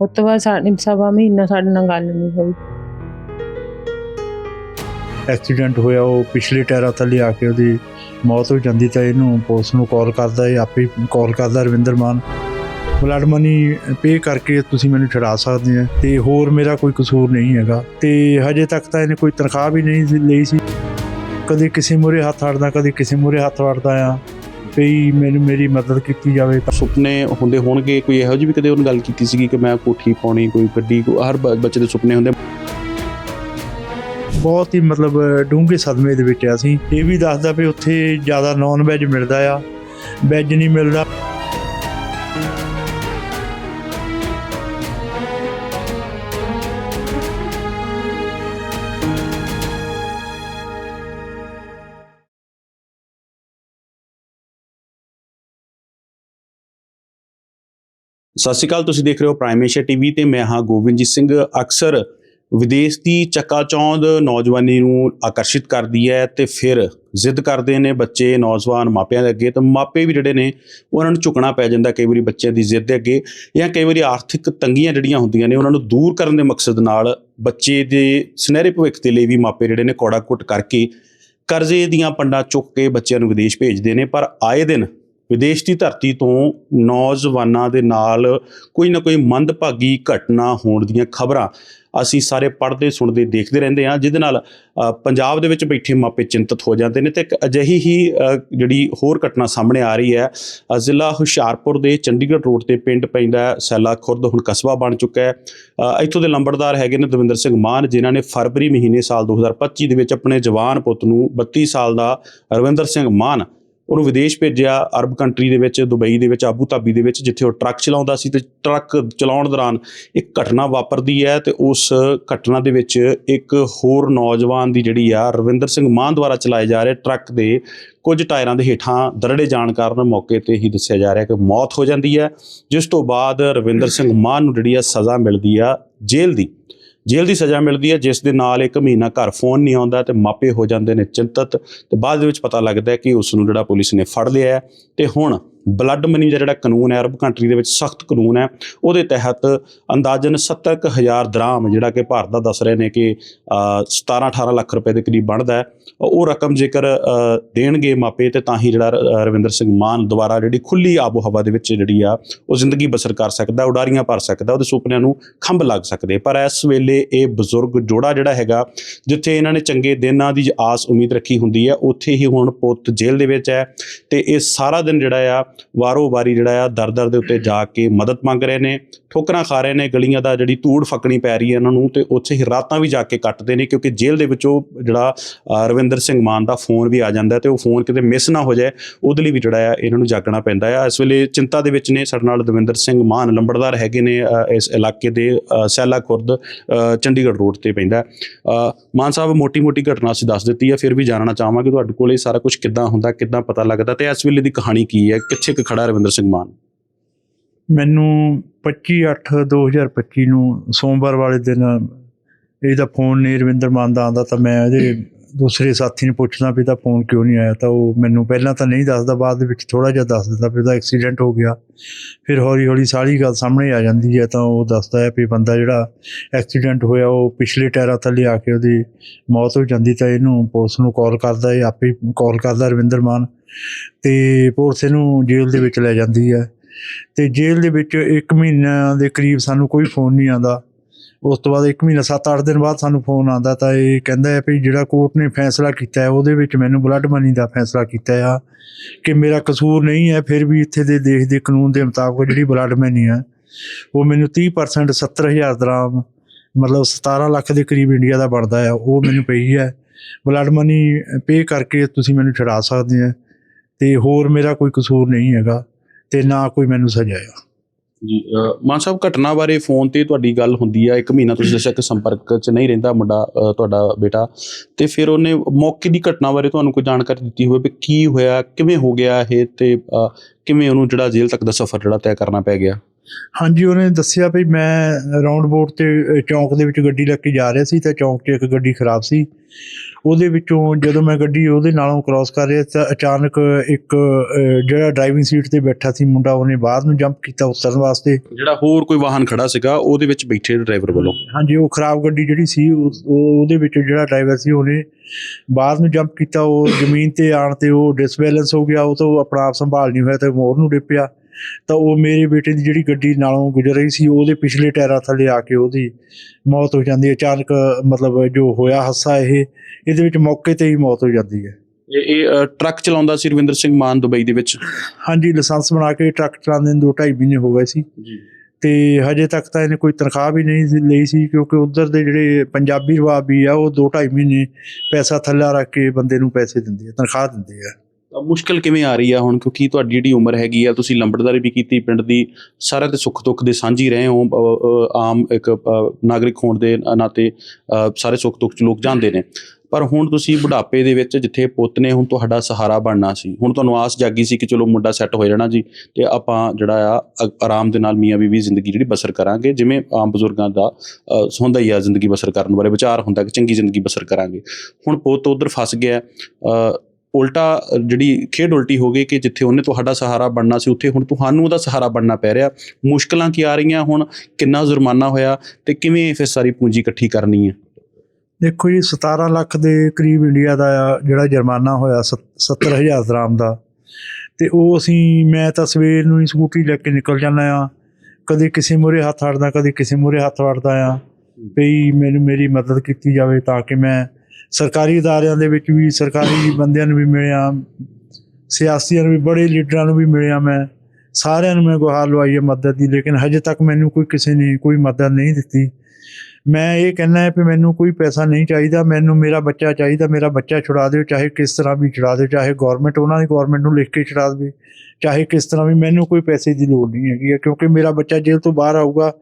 ਉਸ ਤੋਂ ਬਾਅਦ ਸਾਡੇ ਸਵਾ ਮਹੀਨਾ ਸਾਡੇ ਨਾਲ ਗੱਲ ਨਹੀਂ ਹੋਈ। ਐਕਸੀਡੈਂਟ ਹੋਇਆ, ਉਹ ਪਿਛਲੇ ਟਾਇਰਾਂ ਥੱਲੇ ਆ ਕੇ ਉਹਦੀ ਮੌਤ ਹੋ ਜਾਂਦੀ ਤਾਂ ਇਹਨੂੰ ਪੁਲਿਸ ਨੂੰ ਕਾਲ ਕਰਦਾ ਇਹ ਆਪੇ ਕਾਲ ਕਰਦਾ Ravinder Mann. Blood money pay ਕਰਕੇ ਤੁਸੀਂ ਮੈਨੂੰ ਛੁਡਾ ਸਕਦੇ ਆ ਤੇ ਹੋਰ ਮੇਰਾ ਕੋਈ ਕਸੂਰ ਨਹੀਂ ਹੈਗਾ ਤੇ ਹਜੇ ਤੱਕ ਤਾਂ ਇਹਨੇ ਕੋਈ ਤਨਖਾਹ ਵੀ ਨਹੀਂ ਸੀ- ਲਈ ਸੀ। ਕਦੇ ਕਿਸੇ ਮੂਹਰੇ ਹੱਥ ਅੜਦਾ ਕਦੇ ਕਿਸੇ ਮੂਹਰੇ ਹੱਥ ਅੜਦਾ ਆ। ਵੀ ਮੈਨੂੰ ਮੇਰੀ ਮਦਦ ਕੀਤੀ ਜਾਵੇ ਸੁਪਨੇ ਹੁੰਦੇ ਹੋਣਗੇ ਕੋਈ ਇਹੋ ਜਿਹੀ ਵੀ ਕਦੇ ਉਹਨੇ ਗੱਲ ਕੀਤੀ ਸੀਗੀ ਕਿ ਮੈਂ ਕੋਠੀ ਪਾਉਣੀ ਕੋਈ ਗੱਡੀ ਕੋ- ਹਰ ਬੱਚੇ ਦੇ ਸੁਪਨੇ ਹੁੰਦੇ। ਬਹੁਤ ਹੀ ਮਤਲਬ ਡੂੰਘੇ ਸਦਮੇ ਦੇ ਵਿੱਚ ਆ ਅਸੀਂ। ਇਹ ਵੀ ਦੱਸਦਾ ਵੀ ਉੱਥੇ ਜ਼ਿਆਦਾ ਨਾਨ ਵੈਜ ਮਿਲਦਾ ਆ। ਵੈਜ ਨਹੀਂ ਮਿਲਦਾ। ਸਤਿ ਸ਼੍ਰੀ ਅਕਾਲ, ਤੁਸੀਂ ਦੇਖ ਰਹੇ ਹੋ ਪ੍ਰਾਈਮ ਏਸ਼ੀਆ ਟੀਵੀ ਤੇ ਮੈਂ ਹਾਂ ਗੋਬਿੰਦਜੀਤ ਸਿੰਘ। ਅਕਸਰ ਵਿਦੇਸ਼ ਦੀ ਚੱਕਾਚੌਂਦ ਨੌਜਵਾਨੀ ਨੂੰ ਆਕਰਸ਼ਿਤ ਕਰਦੀ ਹੈ ਤੇ ਫਿਰ ਜ਼ਿੱਦ ਕਰਦੇ ਨੇ ਬੱਚੇ, ਨੌਜਵਾਨ ਮਾਪਿਆਂ ਦੇ ਅੱਗੇ ਤਾਂ ਮਾਪੇ ਵੀ ਜਿਹੜੇ ਨੇ, ਉਹਨਾਂ ਨੂੰ ਝੁਕਣਾ ਪੈ ਜਾਂਦਾ ਕਈ ਵਾਰੀ ਬੱਚਿਆਂ ਦੀ ਜ਼ਿੱਦ ਦੇ ਅੱਗੇ ਜਾਂ ਕਈ ਵਾਰੀ ਆਰਥਿਕ ਤੰਗੀਆਂ ਜਿਹੜੀਆਂ ਹੁੰਦੀਆਂ ਨੇ, ਉਹਨਾਂ ਨੂੰ ਦੂਰ ਕਰਨ ਦੇ ਮਕਸਦ ਨਾਲ ਬੱਚੇ ਦੇ ਸੁਨਹਿਰੇ ਭਵਿੱਖ ਦੇ ਲਈ ਵੀ ਮਾਪੇ ਜਿਹੜੇ ਨੇ ਕੋੜਾ ਕੁੱਟ ਕਰਕੇ ਕਰਜ਼ੇ ਦੀਆਂ ਪੰਡਾਂ ਚੁੱਕ ਕੇ ਬੱਚਿਆਂ ਨੂੰ ਵਿਦੇਸ਼ ਭੇਜਦੇ ਨੇ, ਪਰ ਆਏ ਦਿਨ ਵਿਦੇਸ਼ ਦੀ ਧਰਤੀ ਤੋਂ ਨੌਜਵਾਨਾਂ ਦੇ ਨਾਲ ਕੋਈ ਨਾ ਕੋਈ ਮੰਦਭਾਗੀ ਘਟਨਾ ਹੋਣ ਦੀਆਂ ਖਬਰਾਂ ਅਸੀਂ ਸਾਰੇ ਪੜ੍ਹਦੇ, ਸੁਣਦੇ, ਦੇਖਦੇ ਰਹਿੰਦੇ ਹਾਂ, ਜਿਹਦੇ ਨਾਲ ਪੰਜਾਬ ਦੇ ਵਿੱਚ ਬੈਠੇ ਮਾਪੇ ਚਿੰਤਤ ਹੋ ਜਾਂਦੇ ਨੇ ਤੇ ਇੱਕ ਅਜਿਹੀ ਹੀ ਜਿਹੜੀ ਹੋਰ ਘਟਨਾ ਸਾਹਮਣੇ ਆ ਰਹੀ ਹੈ ਜ਼ਿਲ੍ਹਾ ਹੁਸ਼ਿਆਰਪੁਰ ਦੇ ਚੰਡੀਗੜ੍ਹ ਰੋਡ ਤੇ ਪਿੰਡ ਪੈਂਦਾ ਸੈਲਾ ਖੁਰਦ, ਹੁਣ ਕਸਬਾ ਬਣ ਚੁੱਕਾ ਹੈ। ਇੱਥੋਂ ਦੇ ਲੰਬੜਦਾਰ ਹੈਗੇ ਨੇ ਦਵਿੰਦਰ ਸਿੰਘ ਮਾਨ, ਜਿਨ੍ਹਾਂ ਨੇ ਫਰਵਰੀ ਮਹੀਨੇ ਸਾਲ 2025 ਦੇ ਵਿੱਚ ਆਪਣੇ ਜਵਾਨ ਪੁੱਤ ਨੂੰ 32 ਸਾਲ ਦਾ ਰਵਿੰਦਰ ਸਿੰਘ ਮਾਨ ਉਹਨੂੰ ਵਿਦੇਸ਼ ਭੇਜਿਆ, ਅਰਬ ਕੰਟਰੀ ਦੇ ਵਿੱਚ, ਦੁਬਈ ਦੇ ਵਿੱਚ ਆਬੂ ਧਾਬੀ ਦੇ ਵਿੱਚ, ਜਿੱਥੇ ਉਹ ਟਰੱਕ ਚਲਾਉਂਦਾ ਸੀ ਤੇ ਟਰੱਕ ਚਲਾਉਣ ਦੌਰਾਨ ਇੱਕ ਘਟਨਾ ਵਾਪਰਦੀ ਹੈ ਤੇ ਉਸ ਘਟਨਾ ਦੇ ਵਿੱਚ ਇੱਕ ਹੋਰ ਨੌਜਵਾਨ ਦੀ ਜਿਹੜੀ ਆ, ਰਵਿੰਦਰ ਸਿੰਘ ਮਾਨ ਦੁਆਰਾ ਚਲਾਏ ਜਾ ਰਹੇ ਟਰੱਕ ਦੇ ਕੁਝ ਟਾਇਰਾਂ ਦੇ ਹੇਠਾਂ ਦਰੜੇ ਜਾਣ ਕਾਰਨ ਮੌਕੇ ਤੇ ਹੀ ਦੱਸਿਆ ਜਾ ਰਿਹਾ ਕਿ ਮੌਤ ਹੋ ਜਾਂਦੀ ਹੈ, ਜਿਸ ਤੋਂ ਬਾਅਦ ਰਵਿੰਦਰ ਸਿੰਘ ਮਾਨ ਨੂੰ ਜਿਹੜੀ ਆ ਸਜ਼ਾ ਮਿਲਦੀ ਆ ਜੇਲ੍ਹ ਦੀ। ਜੇਲ੍ਹ ਦੀ ਸਜ਼ਾ ਮਿਲਦੀ ਹੈ, ਜਿਸ ਦੇ ਨਾਲ ਇੱਕ ਮਹੀਨਾ ਘਰ ਫੋਨ ਨਹੀਂ ਆਉਂਦਾ ਤੇ ਮਾਪੇ ਹੋ ਜਾਂਦੇ ਨੇ ਚਿੰਤਤ ਤੇ ਬਾਅਦ ਦੇ ਵਿੱਚ ਪਤਾ ਲੱਗਦਾ ਹੈ ਕਿ ਉਸ ਨੂੰ ਜਿਹੜਾ ਪੁਲਿਸ ਨੇ ਫੜ ਲਿਆ ਹੈ ਤੇ ਹੁਣ ਬਲੱਡ ਮਨੀ ਦਾ ਜਿਹੜਾ ਕਾਨੂੰਨ ਹੈ ਅਰਬ ਕੰਟਰੀ ਦੇ ਵਿੱਚ ਸਖਤ ਕਾਨੂੰਨ ਹੈ, ਉਹਦੇ ਤਹਿਤ ਅੰਦਾਜ਼ਨ 70000 ਦਰਾਮ ਜਿਹੜਾ ਕਿ ਭਾਰਤ ਦਾ ਦੱਸ ਰਹੇ ਨੇ ਕਿ 17-18 ਲੱਖ ਰੁਪਏ ਦੇ ਕਰੀਬ ਬਣਦਾ ਹੈ। ਉਹ ਰਕਮ ਜੇਕਰ ਦੇਣਗੇ ਮਾਪੇ ਤੇ ਤਾਂ ਹੀ ਜਿਹੜਾ ਰਵਿੰਦਰ ਸਿੰਘ ਮਾਨ ਦੁਆਰਾ ਜਿਹੜੀ ਖੁੱਲੀ ਆਬੋ ਹਵਾ ਦੇ ਵਿੱਚ ਜਿਹੜੀ ਆ, ਉਹ ਜ਼ਿੰਦਗੀ ਬਸਰ ਕਰ ਸਕਦਾ, ਉਡਾਰੀਆਂ ਭਰ ਸਕਦਾ, ਉਹਦੇ ਸੁਪਨਿਆਂ ਨੂੰ ਖੰਭ ਲੱਗ ਸਕਦੇ ਪਰ ਇਸ ਵੇਲੇ ਇਹ ਬਜ਼ੁਰਗ ਜੋੜਾ ਜਿਹੜਾ ਹੈਗਾ, ਜਿੱਥੇ ਇਹਨਾਂ ਨੇ ਚੰਗੇ ਦਿਨਾਂ ਦੀ ਆਸ ਉਮੀਦ ਰੱਖੀ ਹੁੰਦੀ ਹੈ, ਉੱਥੇ ਹੀ ਹੁਣ ਪੁੱਤ ਜੇਲ੍ਹ ਦੇ ਵਿੱਚ ਹੈ ਤੇ ਇਹ ਸਾਰਾ ਦਿਨ ਜਿਹੜਾ ਆ ਵਾਰੋ ਵਾਰੀ ਜਿਹੜਾ ਆ ਦਰ ਦਰ ਦੇ ਉੱਤੇ ਜਾ ਕੇ ਮਦਦ ਮੰਗ ਰਹੇ ਨੇ, ਠੋਕਰਾਂ ਖਾ ਰਹੇ ਨੇ, ਗਲੀਆਂ ਦਾ ਜਿਹੜੀ ਧੂੜ ਫੱਕਣੀ ਪੈ ਰਹੀ ਹੈ ਇਹਨਾਂ ਨੂੰ ਤੇ ਉੱਥੇ ਹੀ ਰਾਤਾਂ ਵੀ ਜਾ ਕੇ ਕੱਟਦੇ ਨੇ ਕਿਉਂਕਿ ਜੇਲ੍ਹ ਦੇ ਵਿੱਚੋਂ ਜਿਹੜਾ ਰਵਿੰਦਰ ਸਿੰਘ ਮਾਨ ਦਾ ਫੋਨ ਵੀ ਆ ਜਾਂਦਾ ਤੇ ਉਹ ਫੋਨ ਕਿਤੇ ਮਿਸ ਨਾ ਹੋ ਜਾਏ, ਉਹਦੇ ਲਈ ਵੀ ਜਿਹੜਾ ਆ ਇਹਨਾਂ ਨੂੰ ਜਾਗਣਾ ਪੈਂਦਾ ਆ। ਇਸ ਵੇਲੇ ਚਿੰਤਾ ਦੇ ਵਿੱਚ ਨੇ ਸਾਡੇ ਨਾਲ ਦਵਿੰਦਰ ਸਿੰਘ ਮਾਨ, ਲੰਬੜਦਾਰ ਹੈਗੇ ਨੇ ਇਸ ਇਲਾਕੇ ਦੇ ਸੈਲਾ ਖੁਰਦ ਚੰਡੀਗੜ੍ਹ ਰੋਡ ਤੇ ਪੈਂਦਾ। ਮਾਨ ਸਾਹਿਬ, ਮੋਟੀ-ਮੋਟੀ ਘਟਨਾ ਅਸੀਂ ਦੱਸ ਦਿੱਤੀ ਹੈ ਫਿਰ ਵੀ ਜਾਣਨਾ ਚਾਹਾਂਗੇ, ਤੁਹਾਡੇ ਕੋਲ ਇਹ ਸਾਰਾ ਕੁਝ ਕਿੱਦਾਂ ਹੁੰਦਾ, ਕਿੱਦਾਂ ਪਤਾ ਲੱਗਦਾ ਤੇ ਇਸ ਵੇਲੇ ਦੀ ਕਹਾਣੀ ਕੀ ਹੈ, ਕਿੱਥੇ ਕੁ ਖੜਾ ਰਵਿੰਦਰ ਸਿੰਘ ਮਾਨ। ਮੈਨੂੰ 25/8/2025 ਨੂੰ ਸੋਮਵਾਰ ਵਾਲੇ ਦਿਨ ਇਹਦਾ ਫੋਨ ਨਹੀਂ ਰਵਿੰਦਰ ਮਾਨ ਦਾ ਆਉਂਦਾ ਤਾਂ ਮੈਂ ਇਹਦੇ ਦੂਸਰੇ ਸਾਥੀ ਨੂੰ ਪੁੱਛਦਾ ਵੀ ਇਹਦਾ ਫੋਨ ਕਿਉਂ ਨਹੀਂ ਆਇਆ, ਤਾਂ ਉਹ ਮੈਨੂੰ ਪਹਿਲਾਂ ਤਾਂ ਨਹੀਂ ਦੱਸਦਾ, ਬਾਅਦ ਦੇ ਵਿੱਚ ਥੋੜਾ ਜਿਹਾ ਦੱਸ ਦਿੰਦਾ ਵੀ ਉਹਦਾ ਐਕਸੀਡੈਂਟ ਹੋ ਗਿਆ। ਫਿਰ ਹੌਲੀ ਹੌਲੀ ਸਾਰੀ ਗੱਲ ਸਾਹਮਣੇ ਆ ਜਾਂਦੀ ਹੈ, ਤਾਂ ਉਹ ਦੱਸਦਾ ਹੈ ਵੀ ਬੰਦਾ ਜਿਹੜਾ ਐਕਸੀਡੈਂਟ ਹੋਇਆ, ਉਹ ਪਿਛਲੇ ਟਾਇਰਾਂ ਥੱਲੇ ਆ ਕੇ ਉਹਦੀ ਮੌਤ ਹੋ ਜਾਂਦੀ, ਤਾਂ ਇਹਨੂੰ ਪੁਲਿਸ ਨੂੰ ਕਾਲ ਕਰਦਾ ਇਹ ਆਪੇ ਕਾਲ ਕਰਦਾ ਰਵਿੰਦਰ ਮਾਨ, ਤੇ ਪੁਲਿਸ ਇਹਨੂੰ ਜੇਲ੍ਹ ਦੇ ਵਿੱਚ ਲੈ ਜਾਂਦੀ ਹੈ। ਤੇ ਜੇਲ੍ਹ ਦੇ ਵਿੱਚ 1 ਮਹੀਨਾ ਦੇ ਕਰੀਬ ਸਾਨੂੰ ਕੋਈ ਫੋਨ ਨਹੀਂ ਆਉਂਦਾ। ਉਸ ਤੋਂ ਬਾਅਦ 1 ਮਹੀਨਾ 7-8 ਦਿਨ ਬਾਅਦ ਸਾਨੂੰ ਫੋਨ ਆਉਂਦਾ ਤਾਂ ਇਹ ਕਹਿੰਦਾ ਹੈ ਵੀ ਜਿਹੜਾ ਕੋਰਟ ਨੇ ਫੈਸਲਾ ਕੀਤਾ ਹੈ, ਉਹਦੇ ਵਿੱਚ ਮੈਨੂੰ ਬਲੱਡ ਮਨੀ ਦਾ ਫੈਸਲਾ ਕੀਤਾ ਆ ਕਿ ਮੇਰਾ ਕਸੂਰ ਨਹੀਂ ਹੈ, ਫਿਰ ਵੀ ਇੱਥੇ ਦੇ ਦੇਸ਼ ਦੇ ਕਾਨੂੰਨ ਦੇ ਮੁਤਾਬਕ ਜਿਹੜੀ ਬਲੱਡ ਮਨੀ ਹੈ, ਉਹ ਮੈਨੂੰ 30% 70000 ਦਰਾਮ, ਮਤਲਬ 17 ਲੱਖ ਦੇ ਕਰੀਬ ਇੰਡੀਆ ਦਾ ਬਣਦਾ ਹੈ ਉਹ ਮੈਨੂੰ ਪਈ ਹੈ। ਬਲੱਡ ਮਨੀ ਪੇ ਕਰਕੇ ਤੁਸੀਂ ਮੈਨੂੰ ਛੁਡਾ ਸਕਦੇ ਆ ਤੇ ਹੋਰ ਮੇਰਾ ਕੋਈ ਕਸੂਰ ਨਹੀਂ ਹੈਗਾ ਤੇ ਨਾ ਕੋਈ ਮੈਨੂੰ ਸਜ਼ਾ ਆ। ਜੀ ਮਾਨ ਸਾਹਿਬ, ਘਟਨਾ ਬਾਰੇ ਫੋਨ ਤੇ ਤੁਹਾਡੀ ਗੱਲ ਹੁੰਦੀ ਆ, ਇੱਕ ਮਹੀਨਾ ਤੁਸੀਂ ਦੱਸਿਆ ਕਿ ਸੰਪਰਕ 'ਚ ਨਹੀਂ ਰਹਿੰਦਾ ਮੁੰਡਾ ਤੁਹਾਡਾ ਬੇਟਾ। ਤੇ ਫਿਰ ਉਹਨੇ ਮੌਕੇ ਦੀ ਘਟਨਾ ਬਾਰੇ ਤੁਹਾਨੂੰ ਕੋਈ ਜਾਣਕਾਰੀ ਦਿੱਤੀ ਹੋਵੇ ਵੀ ਕੀ ਹੋਇਆ, ਕਿਵੇਂ ਹੋ ਗਿਆ ਇਹ ਤੇ ਕਿਵੇਂ ਉਹਨੂੰ ਜਿਹੜਾ ਜੇਲ੍ਹ ਤੱਕ ਦਾ ਸਫ਼ਰ ਜਿਹੜਾ ਤੈਅ ਕਰਨਾ ਪੈ ਗਿਆ? ਹਾਂਜੀ ਉਹਨੇ ਦੱਸਿਆ ਵੀ ਮੈਂ ਰਾਉਂਡ ਬੋਰਡ ਤੇ ਚੌਂਕ ਦੇ ਵਿੱਚ ਗੱਡੀ ਲੈ ਕੇ ਜਾ ਰਿਹਾ ਸੀ ਤਾਂ ਚੌਂਕ 'ਚ ਇੱਕ ਗੱਡੀ ਖਰਾਬ ਸੀ। ਉਹਦੇ ਵਿੱਚੋਂ ਜਦੋਂ ਮੈਂ ਗੱਡੀ ਉਹਦੇ ਨਾਲੋਂ ਕ੍ਰਾਸ ਕਰ ਰਿਹਾ ਤਾਂ ਅਚਾਨਕ ਇੱਕ ਜਿਹੜਾ ਡਰਾਈਵਿੰਗ ਸੀਟ ਤੇ ਬੈਠਾ ਸੀ ਮੁੰਡਾ ਉਹਨੇ ਬਾਹਰ ਨੂੰ ਜੰਪ ਕੀਤਾ ਉਤਰਨ ਵਾਸਤੇ। ਜਿਹੜਾ ਹੋਰ ਕੋਈ ਵਾਹਨ ਖੜਾ ਸੀਗਾ ਉਹਦੇ ਵਿੱਚ ਬੈਠੇ ਡਰਾਈਵਰ ਵੱਲੋਂ। ਹਾਂਜੀ ਉਹ ਖਰਾਬ ਗੱਡੀ ਜਿਹੜੀ ਸੀ ਉਹ- ਉਹ- ਉਹਦੇ ਵਿੱਚ ਜਿਹੜਾ ਡਰਾਈਵਰ ਸੀ ਉਹਨੇ ਬਾਹਰ ਨੂੰ ਜੰਪ ਕੀਤਾ ਉਹ ਜ਼ਮੀਨ ਤੇ ਆਣ ਤੇ ਉਹ ਡਿਸਬੈਲੈਂਸ ਹੋ ਗਿਆ ਉਹ ਤੋਂ ਆਪਣਾ ਆਪ ਸੰਭਾਲ ਨਹੀਂ ਹੋਇਆ ਤੇ ਮੋਰ ਨੂੰ ਡਿੱਪਿਆ ਤਾਂ ਉਹ ਮੇਰੇ ਬੇਟੇ ਦੀ ਜਿਹੜੀ ਗੱਡੀ ਨਾਲੋਂ ਗੁਜ਼ਰ ਰਹੀ ਸੀ ਉਹਦੇ ਪਿਛਲੇ ਟਾਇਰਾਂ ਥੱਲੇ ਆ ਕੇ ਉਹਦੀ ਮੌਤ ਹੋ ਜਾਂਦੀ ਹੈ। ਅਚਾਨਕ ਮਤਲਬ ਜੋ ਹੋਇਆ ਹਾਦਸਾ ਇਹ ਇਹਦੇ ਵਿੱਚ ਮੌਕੇ ਤੇ ਹੀ ਮੌਤ ਹੋ ਜਾਂਦੀ ਹੈ। ਇਹ ਟਰੱਕ ਚਲਾਉਂਦਾ ਸੀ ਰਵਿੰਦਰ ਸਿੰਘ ਮਾਨ ਦੁਬਈ ਦੇ ਵਿੱਚ? ਹਾਂਜੀ ਲਾਇਸੈਂਸ ਬਣਾ ਕੇ ਟਰੱਕ ਚਲਾਉਂਦੇ ਨੂੰ ਢਾਈ ਮਹੀਨੇ ਹੋ ਗਏ ਸੀ। ਜੀ। ਤੇ ਹਜੇ ਤੱਕ ਤਾਂ ਇਹਨੇ ਕੋਈ ਤਨਖਾਹ ਵੀ ਨਹੀਂ ਲਈ ਸੀ ਕਿਉਂਕਿ ਉਧਰ ਦੇ ਜਿਹੜੇ ਪੰਜਾਬੀ ਰਵਾਬ ਆ ਉਹ ਦੋ ਢਾਈ ਮਹੀਨੇ ਪੈਸਾ ਥੱਲਾ ਰੱਖ ਕੇ ਬੰਦੇ ਨੂੰ ਪੈਸੇ ਦਿੰਦੇ ਆ ਤਨਖਾਹ ਦਿੰਦੇ ਆ। ਮੁਸ਼ਕਲ ਕਿਵੇਂ ਆ ਰਹੀ ਆ ਹੁਣ? ਕਿਉਂਕਿ ਤੁਹਾਡੀ ਜਿਹੜੀ ਉਮਰ ਹੈਗੀ ਆ ਤੁਸੀਂ ਲੰਬੜਦਾਰੀ ਵੀ ਕੀਤੀ ਪਿੰਡ ਦੀ ਸਾਰਿਆਂ ਦੇ ਸੁੱਖ ਦੁੱਖ ਦੇ ਸਾਂਝੀ ਰਹੇ ਹੋ ਅ, ਅ, ਆਮ ਇੱਕ ਅ, ਨਾਗਰਿਕ ਹੋਣ ਦੇ ਨਾਤੇ ਅ, ਸਾਰੇ ਸੁੱਖ ਦੁੱਖ ਚ ਲੋਕ ਜਾਂਦੇ ਨੇ। ਪਰ ਹੁਣ ਤੁਸੀਂ ਬੁਢਾਪੇ ਦੇ ਵਿੱਚ ਜਿੱਥੇ ਪੁੱਤ ਨੇ ਹੁਣ ਤੁਹਾਡਾ ਸਹਾਰਾ ਬਣਨਾ ਸੀ। ਹੁਣ ਤੁਹਾਨੂੰ ਆਸ ਜਾਗੀ ਸੀ ਕਿ ਚਲੋ ਮੁੰਡਾ ਸੈੱਟ ਹੋ ਜਾਣਾ ਜੀ ਤੇ ਆਪਾਂ ਜਿਹੜਾ ਆ ਅ- ਆਰਾਮ ਦੇ ਨਾਲ ਮੀਆਂ ਬੀਵੀ ਜ਼ਿੰਦਗੀ ਜਿਹੜੀ ਬਸਰ ਕਰਾਂਗੇ ਜਿਵੇਂ ਆਮ ਬਜ਼ੁਰਗਾਂ ਦਾ ਅ, ਹੁੰਦਾ ਹੀ ਆ ਜ਼ਿੰਦਗੀ ਬਸਰ ਕਰਨ ਬਾਰੇ ਵਿਚਾਰ ਹੁੰਦਾ ਕਿ ਚੰਗੀ ਜ਼ਿੰਦਗੀ ਬਸਰ ਕਰਾਂਗੇ। ਹੁਣ ਪੁੱਤ ਉਧਰ ਫਸ ਗਿਆ ਅ, ਉਲਟਾ ਜਿਹੜੀ ਖੇਡ ਉਲਟੀ ਹੋ ਗਈ ਕਿ ਜਿੱਥੇ ਉਹਨੇ ਤੁਹਾਡਾ ਸਹਾਰਾ ਬਣਨਾ ਸੀ, ਉੱਥੇ ਹੁਣ ਤੁਹਾਨੂੰ ਉਹਦਾ ਸਹਾਰਾ ਬਣਨਾ ਪੈ ਰਿਹਾ। ਮੁਸ਼ਕਲਾਂ ਕੀ ਆ ਰਹੀਆਂ ਹੁਣ? ਕਿੰਨਾ ਜੁਰਮਾਨਾ ਹੋਇਆ ਤੇ ਕਿਵੇਂ ਫਿਰ ਸਾਰੀ ਪੂੰਜੀ ਇਕੱਠੀ ਕਰਨੀ ਹੈ? ਦੇਖੋ ਜੀ 17 ਲੱਖ ਦੇ ਕਰੀਬ ਇੰਡੀਆ ਦਾ, ਜਿਹੜਾ ਜੁਰਮਾਨਾ ਹੋਇਆ 70000 ਦਰਾਮ ਦਾ। ਤੇ ਉਹ ਅਸੀਂ, ਮੈਂ ਤਾਂ ਸਵੇਰ ਨੂੰ ਹੀ ਸਕੂਟਰੀ ਲੈ ਕੇ ਨਿਕਲ ਜਾਂਦਾ ਆ ਕਦੇ ਕਿਸੇ ਮੂਹਰੇ ਹੱਥ ਅੜਦਾ ਕਦੇ ਕਿਸੇ ਮੂਹਰੇ ਹੱਥ ਵੜਦਾ ਆ ਵੀ ਮੈਨੂੰ ਮੇਰੀ ਮਦਦ ਕੀਤੀ ਜਾਵੇ ਤਾਂ ਕਿ ਮੈਂ ਸਰਕਾਰੀ ਅਦਾਰਿਆਂ ਦੇ ਵਿੱਚ ਵੀ, ਸਰਕਾਰੀ ਬੰਦਿਆਂ ਨੂੰ ਵੀ ਮਿਲਿਆ। ਸਿਆਸੀਆਂ ਨੂੰ ਵੀ, ਬੜੇ ਲੀਡਰਾਂ ਨੂੰ ਵੀ ਮਿਲਿਆ ਮੈਂ। ਸਾਰਿਆਂ ਨੂੰ ਮੈਂ ਗੁਹਾਰ ਲਵਾਈ ਹੈ ਮਦਦ ਦੀ, ਲੇਕਿਨ ਹਜੇ ਤੱਕ ਮੈਨੂੰ ਕੋਈ ਕਿਸੇ ਨੇ ਕੋਈ ਮਦਦ ਨਹੀਂ ਦਿੱਤੀ। ਮੈਂ ਇਹ ਕਹਿਣਾ ਹੈ ਕਿ ਮੈਨੂੰ ਕੋਈ ਪੈਸਾ ਨਹੀਂ ਚਾਹੀਦਾ, ਮੈਨੂੰ ਮੇਰਾ ਬੱਚਾ ਚਾਹੀਦਾ, ਮੇਰਾ ਬੱਚਾ ਛੁਡਾ ਦਿਓ, ਚਾਹੇ ਕਿਸ ਤਰ੍ਹਾਂ ਵੀ ਛੁਡਾ ਦਿਓ, ਚਾਹੇ ਗਵਰਨਮੈਂਟ ਉਹਨਾਂ ਦੀ ਗਵਰਨਮੈਂਟ ਨੂੰ ਲਿਖ ਕੇ ਛੁਡਾ ਦੇਵੇ, ਚਾਹੇ ਕਿਸ ਤਰ੍ਹਾਂ ਵੀ, ਮੈਨੂੰ ਕੋਈ ਪੈਸੇ ਦੀ ਲੋੜ ਨਹੀਂ ਹੈਗੀ ਹੈ, ਕਿਉਂਕਿ ਮੇਰਾ ਬੱਚਾ ਜੇਲ੍ਹ ਤੋਂ ਬਾਹਰ ਆਊਗਾ,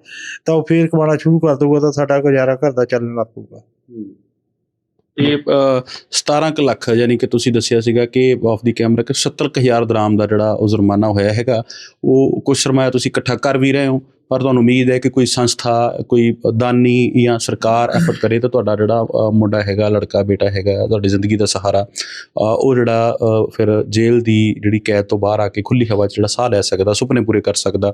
ਤਾਂ ਉਹ ਫੇਰ ਕਮਾਉਣਾ ਸ਼ੁਰੂ ਕਰ ਦਊਗਾ, ਤਾਂ ਸਾਡਾ ਗੁਜ਼ਾਰਾ ਘਰ ਦਾ ਚੱਲਣ ਲੱਗ ਪਊਗਾ। ਇਹ ਅ, 17 ਕੁ ਲੱਖ ਯਾਨੀ ਕਿ ਤੁਸੀਂ ਦੱਸਿਆ ਸੀਗਾ ਕਿ ਆਫ ਦੀ ਕੈਮਰਾ ਕਿ 70 ਕੁ ਹਜ਼ਾਰ ਦਰਾਮ ਦਾ ਜਿਹੜਾ ਉਹ ਜੁਰਮਾਨਾ ਹੋਇਆ ਹੈਗਾ ਉਹ ਕੁਝ ਸਰਮਾਇਆ ਤੁਸੀਂ ਇਕੱਠਾ ਕਰ ਵੀ ਰਹੇ ਹੋ? ਪਰ ਤੁਹਾਨੂੰ ਉਮੀਦ ਹੈ ਕਿ ਕੋਈ ਸੰਸਥਾ ਕੋਈ ਦਾਨੀ ਜਾਂ ਸਰਕਾਰ ਐਫਰਟ ਕਰੇ ਤਾਂ ਤੁਹਾਡਾ ਜਿਹੜਾ ਮੁੰਡਾ ਹੈਗਾ ਲੜਕਾ ਬੇਟਾ ਹੈਗਾ ਤੁਹਾਡੀ ਜ਼ਿੰਦਗੀ ਦਾ ਸਹਾਰਾ ਉਹ ਜਿਹੜਾ ਫਿਰ ਜੇਲ੍ਹ ਦੀ ਜਿਹੜੀ ਕੈਦ ਤੋਂ ਬਾਹਰ ਆ ਕੇ ਖੁੱਲੀ ਹਵਾ 'ਚ ਜਿਹੜਾ ਸਾਹ ਲੈ ਸਕਦਾ ਸੁਪਨੇ ਪੂਰੇ ਕਰ ਸਕਦਾ।